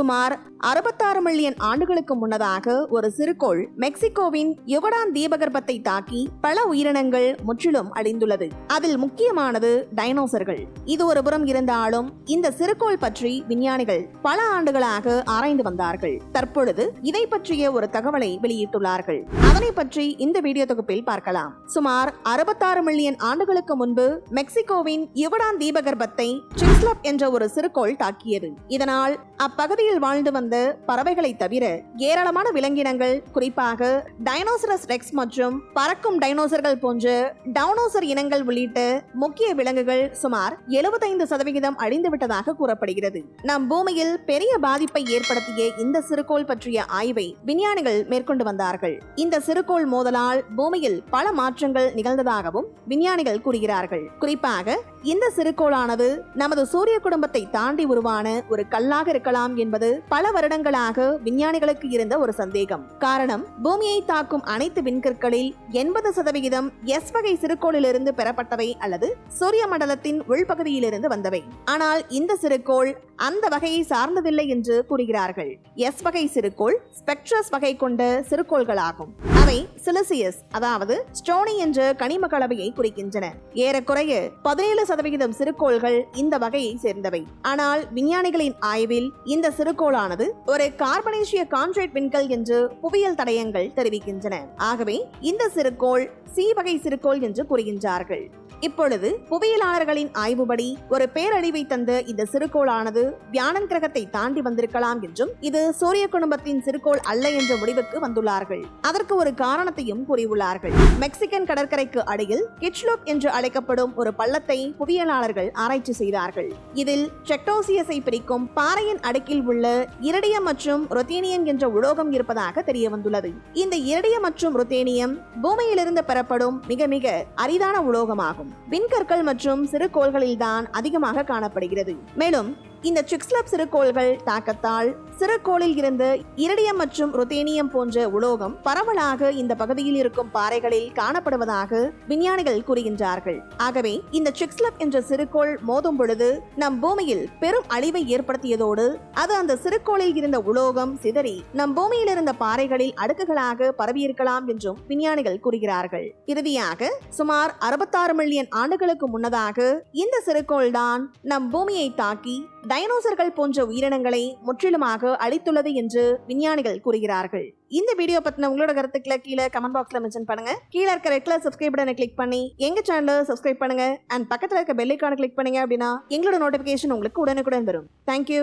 சுமார் அறுபத்தாறு மில்லியன் ஆண்டுகளுக்கு முன்னதாக ஒரு சிறுகோள் மெக்சிகோவின் யுகடான் தீபகற்பத்தை தாக்கி பல உயிரினங்கள் முற்றிலும் அழிந்துள்ளது. அதில் முக்கியமானது டைனோசர்கள். இது ஒரு புறம் இருந்தாலும் இந்த சிறுகோள் பற்றி விஞ்ஞானிகள் பல ஆண்டுகளாக ஆராய்ந்து வந்தார்கள். தற்பொழுது இதை பற்றிய ஒரு தகவலை வெளியிட்டுள்ளார்கள். அதனை பற்றி இந்த வீடியோ தொகுப்பில் பார்க்கலாம். சுமார் அறுபத்தாறு மில்லியன் ஆண்டுகளுக்கு முன்பு மெக்சிகோவின் யுகடான் தீபகற்பத்தை சிக்ஸ்லப் என்ற ஒரு சிறுகோள் தாக்கியது. இதனால் அப்பகுதியில் வாழ்ந்து வந்த பறவைகளை தவிர ஏராளமான விலங்கினங்கள் குறிப்பாக டைனோசரஸ் ரெக்ஸ் மற்றும் பறக்கும் டைனோசர்கள் போன்ற டவுனோசர் இனங்கள் உள்ளிட்ட முக்கிய விலங்குகள் சுமார் 75% சதவிகிதம் அழிந்துவிட்டதாக கூறப்படுகிறது. நம் பூமியில் பெரிய பாதிப்பை ஏற்படுத்திய இந்த சிறுகோள் பற்றிய ஆய்வை விஞ்ஞானிகள் மேற்கொண்டு வந்தார்கள். இந்த சிறுகோள் மோதலால் பூமியில் பல மாற்றங்கள் நிகழ்ந்ததாகவும் விஞ்ஞானிகள் கூறுகிறார்கள். குறிப்பாக இந்த சிறுகோளானது நமது சூரிய குடும்பத்தை தாண்டி உருவான ஒரு கல்லாக இருக்கலாம் என்பது பல வருடங்களாக விஞ்ஞானிகளுக்கு இருந்த ஒரு சந்தேகம். காரணம் பூமியை தாக்கும் அனைத்து விண்கற்களில் எண்பது சதவிகிதம் எஸ் வகை சிறுகோளிலிருந்து பெறப்பட்டவை அல்லது சூரிய மண்டலத்தின் உள்பகுதியிலிருந்து வந்தவை. ஆனால் இந்த சிறுகோள் அந்த வகையை சார்ந்ததில்லை என்று கூறுகிறார்கள். எஸ் வகை சிறுகோள் ஸ்பெக்ட்ரஸ் வகை கொண்ட சிறுகோள்களாகும். அவை சிலிசியஸ் அதாவது ஸ்டோனி என்ற கனிம கலவையை குறிக்கின்றன. ஏறக்குறைய பதினேழு சதவிகிதம் சிறுகோள்கள் இந்த வகையை சேர்ந்தவை. ஆனால் விஞ்ஞானிகளின் ஆய்வில் இந்த சிறுகோளானது ஒரு கார்பனேசிய கான்ட்ரேட் விண்கல் என்று புவியியல் தடயங்கள் தெரிவிக்கின்றன. ஆகவே இந்த சிறுகோள் சி வகை சிறுகோள் என்று கூறுகின்றார்கள். இப்பொழுது புவியியலாளர்களின் ஆய்வுபடி ஒரு பேரழிவை தந்த இந்த சிறுகோளானது வியாழன் கிரகத்தை தாண்டி வந்திருக்கலாம் என்றும் இது சூரிய குடும்பத்தின் சிறுகோள் அல்ல என்ற முடிவுக்கு வந்துள்ளார்கள். அதற்கு ஒரு காரணத்தையும் கூறியுள்ளார்கள். மெக்சிகன் கடற்கரைக்கு அடியில் கிட்ச்லுக் என்று அழைக்கப்படும் ஒரு பள்ளத்தை புவியியலாளர்கள் ஆராய்ச்சி செய்தார்கள். இதில் செக்டோசியஸை பிரிக்கும் பாறையின் அடுக்கில் உள்ள இரடியம் மற்றும் ரொத்தேனியம் என்ற உலோகம் இருப்பதாக தெரிய வந்துள்ளது இந்த இரடியம் மற்றும் ரொத்தேனியம் பூமியிலிருந்து பெறப்படும் மிக மிக அரிதான உலோகமாகும். விண்கற்கள் மற்றும் சிறுகோள்களில்தான் அதிகமாக காணப்படுகிறது. மேலும் இந்த சிக்ஸ்லப் சிறுகோள்கள் தாக்கத்தால் சிறுகோளில் இருந்து இரடியம் மற்றும் ருத்தேனியம் போன்ற உலோகம் பரவலாக இந்த பகுதியில் இருக்கும் பாறைகளில் காணப்படுவதாக விஞ்ஞானிகள் கூறுகின்றார்கள். ஆகவே இந்த சிக்ஸ்லப் என்ற சிறுகோள் மோதும் பொழுது நம் பூமியில் பெரும் அழிவை ஏற்படுத்தியதோடு அது அந்த சிறுகோளில் இருந்த உலோகம் சிதறி நம் பூமியில் இருந்த பாறைகளில் அடுக்குகளாக பரவியிருக்கலாம் என்றும் விஞ்ஞானிகள் கூறுகிறார்கள். இறுதியாக சுமார் அறுபத்தாறு மில்லியன் ஆண்டுகளுக்கு முன்னதாக இந்த சிறுகோள் தான் நம் பூமியை தாக்கி டைனோசர்கள் போன்ற உயிரினங்களை முற்றிலுமாக அழித்துள்ளது என்று விஞ்ஞானிகள் கூறுகிறார்கள். இந்த வீடியோ பத்தின உங்களோட கருத்துக்களை கீழே கமெண்ட் பாக்ஸ்ல மென்ஷன் பண்ணுங்க. கீழே இருக்க ரெட் கலர் சப்ஸ்கிரைப் பட்டனை கிளிக் பண்ணி எங்க சேனலை சப்ஸ்கிரைப் பண்ணுங்க. அண்ட் பக்கத்துல இருக்க பெல் ஐக்கானை கிளிக் பண்ணீங்க அப்படின்னா எங்களோட நோட்டிபிகேஷன் உங்களுக்கு உடனுக்குடன் வரும். தேங்க்யூ